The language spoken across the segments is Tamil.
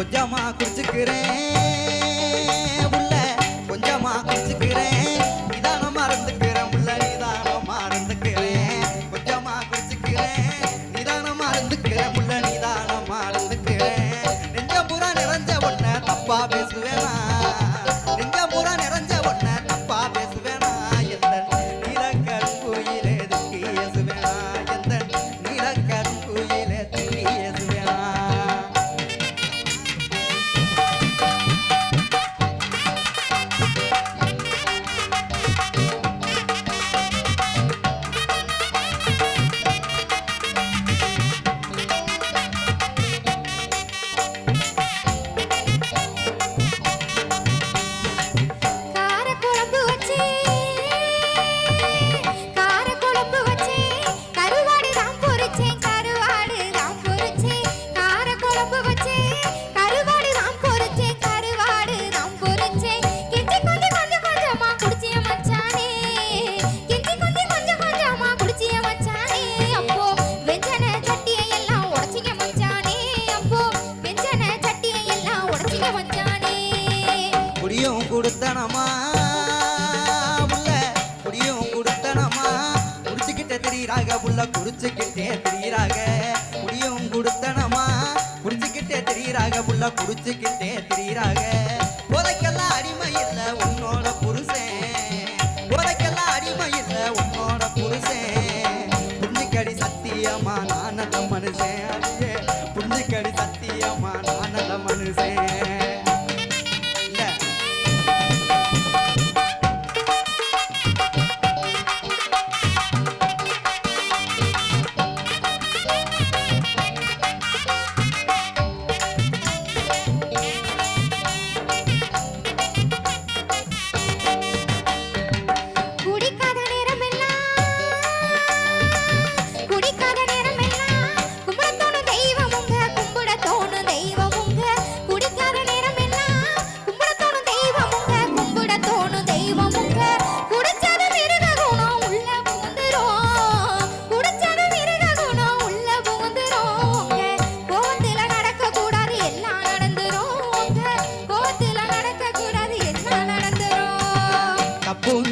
கொஞ்சமா குடிச்சுக்கிறேன். கொடுத்தனமா? புள்ள குடியும் கொடுத்தனமா? குடிச்சுக்கிட்ட தெரியுறாக புள்ள குடிச்சுக்கிட்டே தெரியுறாக. குடியும் கொடுத்தனமா? குடிச்சுக்கிட்டே தெரியுறாக புள்ள குடிச்சுக்கிட்டே தெரியுறாக. போதைக்கெல்லாம் அடிமை இல்லை உன்னோட புருஷன். போதைக்கெல்லாம் அடிமை இல்லை உன்னோட புருஷன். புரிஞ்சுக்கடி சத்தியமா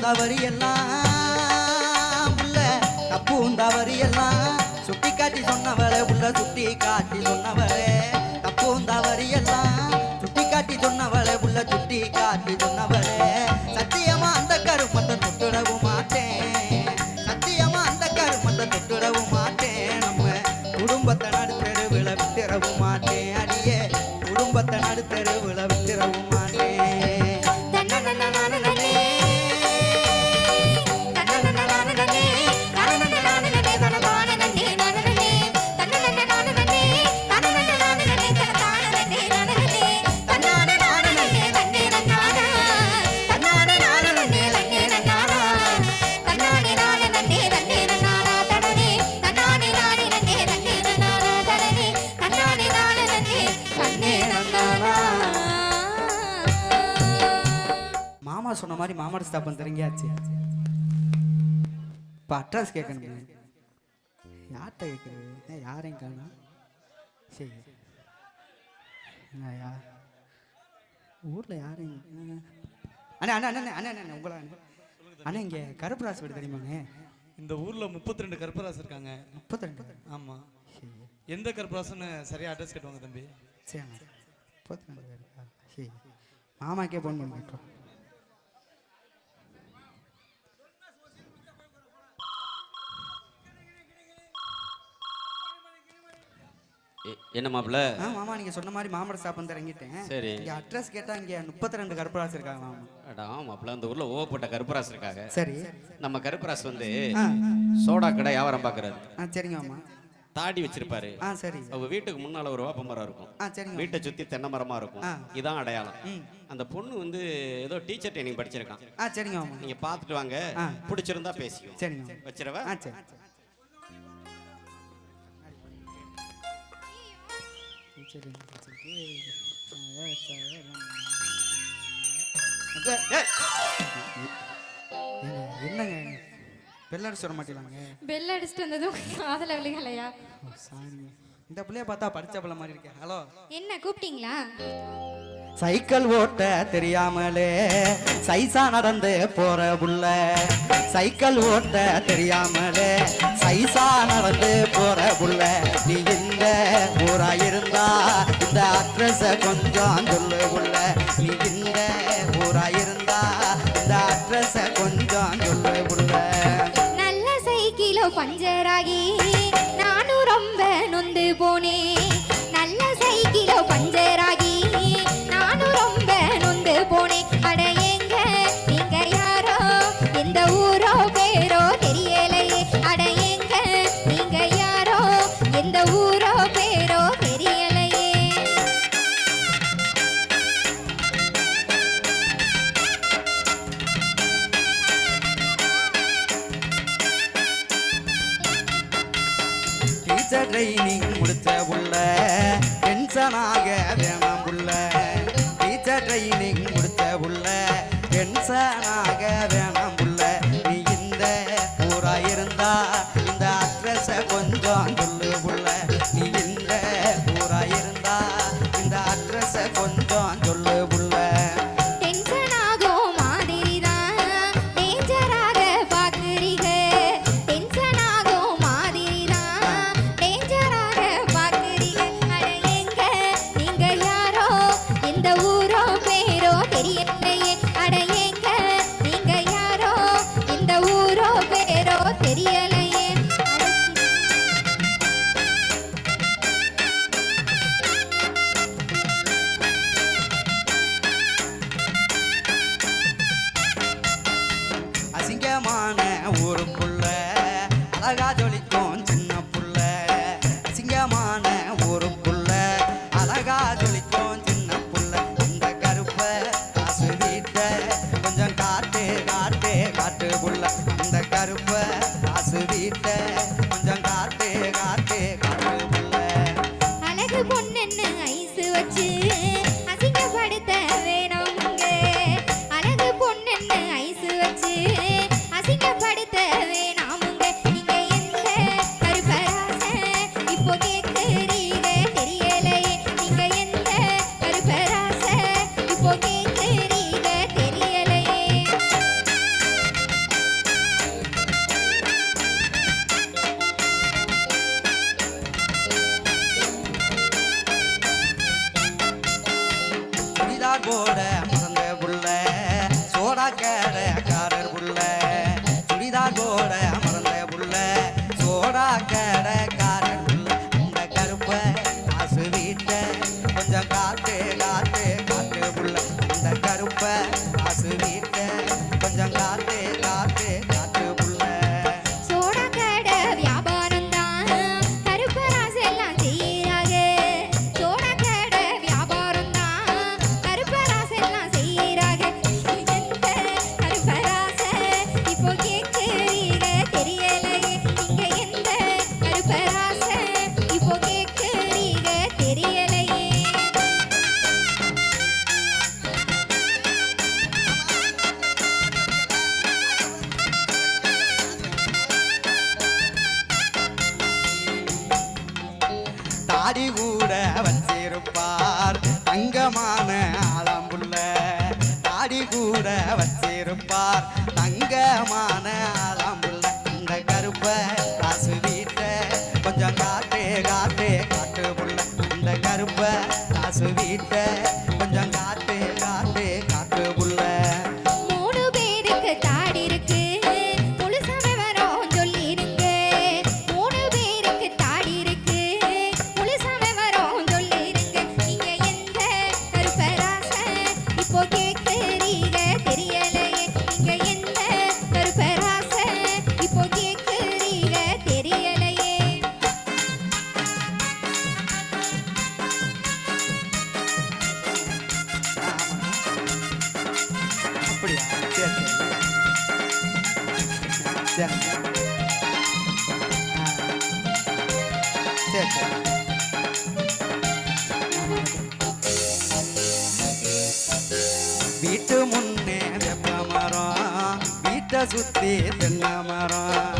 தப்பும் எல்லாம் உள்ள தப்பும் எல்லாம் சுட்டி காட்டி சொன்னவளே உள்ள சுட்டி காட்டி சொன்னவளே. தப்பும் எல்லாம் சுட்டி காட்டி சொன்னவளே உள்ள சுட்டி காட்டி சொன்னவளே. சத்தியமா அந்த கருமத்தை தொட்டுடவும் மாட்டேன். சத்தியமா அந்த கருமத்தை தொட்டுடவும் மாட்டேன். நம்ம குடும்பத்தை நடுத்தெருவில் விட்டுறவும் மாட்டேன். அடியே குடும்பத்தை நடுத்தெருவில் விட்டுறவும் மாமா சொன்ன மாதிரி மாமாட ஸ்தாபனம் தெரிஞ்சாச்சு. இப்போ அட்ரஸ் கேட்கணும் யார்கிட்ட கேட்குறது யாரையும் காணும்? சரி. என்னய்யா? ஊரில் யாரையும்? அண்ணே அண்ணே அண்ணே அண்ணே அண்ணே உங்களா அண்ணே இங்கே கருப்பராசு வீடு தெரியுமாங்க இந்த ஊர்ல 32 ரெண்டு கருப்பராசு இருக்காங்க. முப்பத்தி ரெண்டு ஆமா எந்த கருப்பராசுன்னு சரியா அட்ரஸ் கேட்டுவாங்க தம்பி. சரிண்ணா. முப்பத்தி ரெண்டு சரி. மாமாக்கே ஃபோன் பண்ணி கேட்டோம் என்ன மாப்பிள்ள? மாமா நீங்கள் சொன்ன மாதிரி மாமர ஸ்டாப் வந்து இறங்கிட்டேன். சரி. இங்கே அட்ரஸ் கேட்டால் இங்கே முப்பத்தி ரெண்டு கருப்பராசு இருக்காங்க மாமா. அடா மாப்பிள்ள அந்த ஊர்ல ஓவப்பட்ட கருப்பராசு இருக்காங்க. சரி. நம்ம கருப்பராசு வந்து சோடா கடை வியாபாரம் பார்க்கறாரு ஆ சரிங்க மாமா. தாடி வச்சிருப்பாரு. ஆ சரி. அவங்க வீட்டுக்கு முன்னால ஒரு வேப்ப மரம் இருக்கும். வீட்டை சுத்தி தென்னை மரமா இருக்கும். இதான் அடையாளம். அந்த பொண்ணு வந்து ஏதோ டீச்சர் ட்ரைனிங் படிச்சிருக்கான். சரிங்க நீங்க பார்த்துட்டு வாங்க. பிடிச்சிருந்தா பேசிக்குவோம். சரிங்க மாமா. வச்சிரவா சரி என்னங்க பெல்லாடு சொல்ல மாட்டீங்களாங்க பெல் அடிச்சுட்டு வந்ததும் காதல விழுகலையா? சாரிங்க இந்த பிள்ளைய பார்த்தா படிச்ச பிள்ளை மாதிரி இருக்கே. ஹலோ என்ன கூப்பிட்டீங்களா? சைக்கிள் ஓட்ட தெரியாமலே சைசா நடந்து போற புள்ள. சைக்கிள் ஓட்ட தெரியாமலே சைசா நடந்து போற புள்ள. நீ இந்த ஊரா இருந்தா இந்த அட்ரஸ கொஞ்சம் சொல்லு புள்ள. நீ இந்த ஊரா இருந்தா இந்த அட்ரஸ கொஞ்சம் சொல்லு புள்ள. நல்ல சைக்கிளோ பஞ்சராகி நானும் ரொம்ப நொந்து போனேன். man. சரி சரி வீட்டு முன்னே வெப்ப மரம் வீட்டை சுத்தி தென்னை மரம்.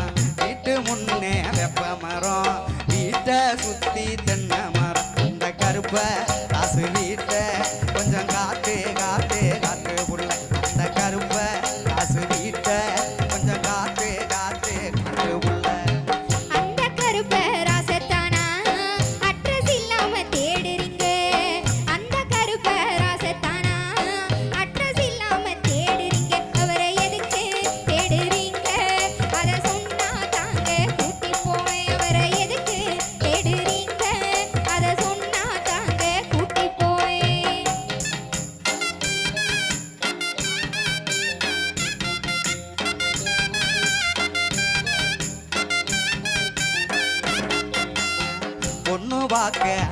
rocket.